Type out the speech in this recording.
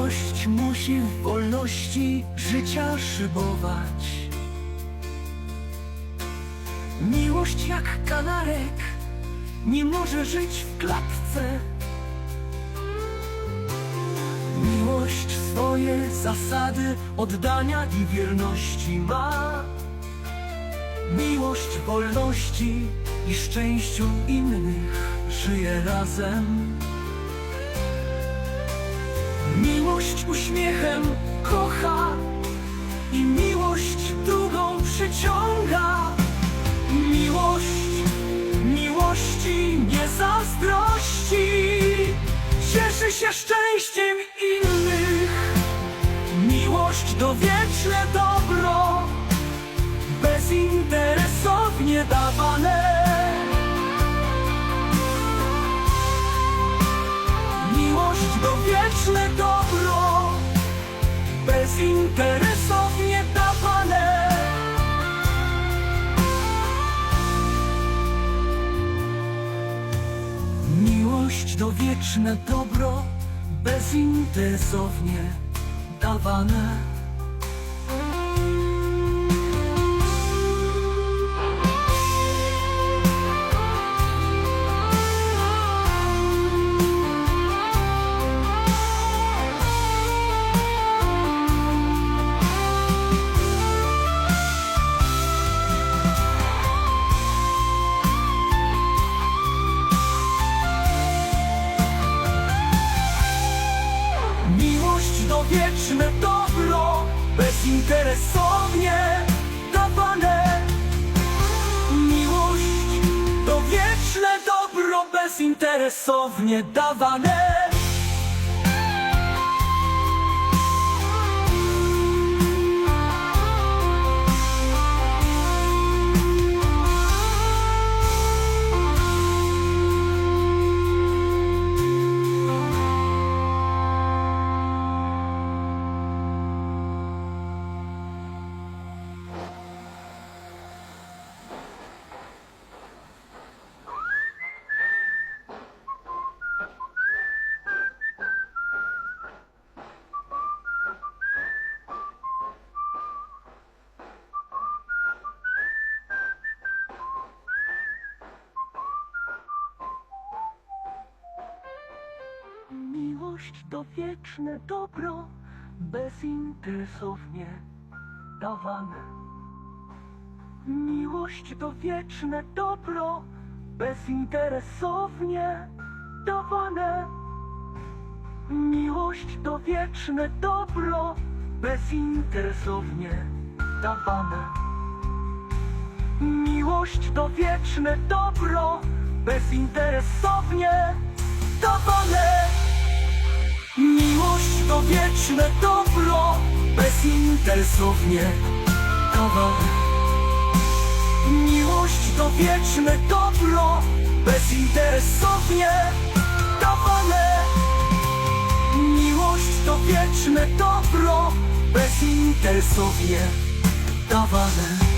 Miłość musi w wolności życia szybować. Miłość jak kanarek nie może żyć w klatce. Miłość swoje zasady oddania i wierności ma. Miłość wolności i szczęściu innych żyje razem. Miłość uśmiechem kocha i miłość drugą przyciąga. Miłość, miłości nie zazdrości, cieszy się szczęściem innych. Miłość to wieczne dobro, bezinteresownie dawane. Miłość to wieczne dobro, Miłość to wieczne dobro, bezinteresownie dawane. Wieczne dobro, bezinteresownie dawane. Miłość to wieczne dobro, bezinteresownie dawane. Miłość to wieczne dobro, bezinteresownie dawane. Miłość to wieczne dobro, bezinteresownie dawane. Miłość to wieczne dobro, bezinteresownie dawane. Miłość to wieczne dobro, bezinteresownie dawane. Miłość to wieczne dobro, bezinteresownie dawane. Miłość to wieczne dobro, bezinteresownie dawane. Miłość to wieczne dobro, bezinteresownie dawane.